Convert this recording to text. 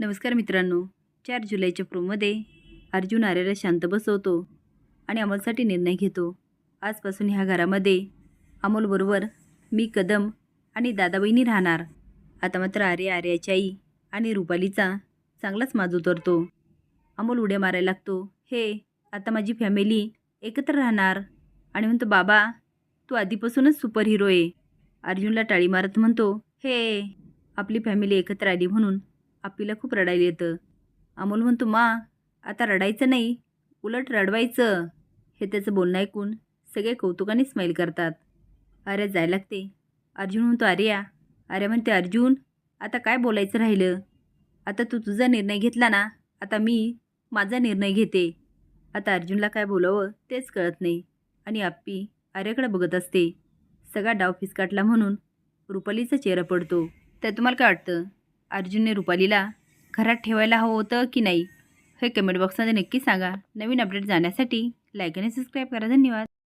नमस्कार मित्रांनो. चार जुलैच्या प्रोमध्ये अर्जुन आर्याला शांत बसवतो आणि अमोलसाठी निर्णय घेतो. आजपासून ह्या घरामध्ये अमोलबरोबर मी कदम आणि दादाबहिणी राहणार. आता मात्र आर्या आर्याची आई आणि रुपालीचा चांगलाच माज उतरतो अमोल उड्या मारायला लागतो. हे आता माझी फॅमिली एकत्र राहणार आणि म्हणतो बाबा तू आधीपासूनच सुपर हिरो आहे. अर्जुनला टाळी मारत म्हणतो हे आपली फॅमिली एकत्र आली म्हणून आपीला खूप रडायला येतं. अमोल म्हणतो मा आता रडायचं नाही उलट रडवायचं. हे त्याचं बोलणं ऐकून सगळे कौतुकाने स्माईल करतात. अरे जायला लागते. अर्जुन म्हणतो आर्या आर्या म्हणते अर्जुन आता काय बोलायचं राहिलं? आता तू तुझा निर्णय घेतला ना आता मी माझा निर्णय घेते. आता अर्जुनला काय बोलावं तेच कळत नाही आणि आप्पी आर्याकडे बघत असते. सगळा डाव फिसकाटला म्हणून रुपालीचा चेहरा पडतो. तर तुम्हाला काय वाटतं? अर्जुनने रुपालीला घरात ठेवायला हवं होतं की नाही हे कमेंट बॉक्समध्ये नक्की सांगा. नवीन अपडेट जाण्यासाठी लाईक आणि सबस्क्राईब करा. धन्यवाद.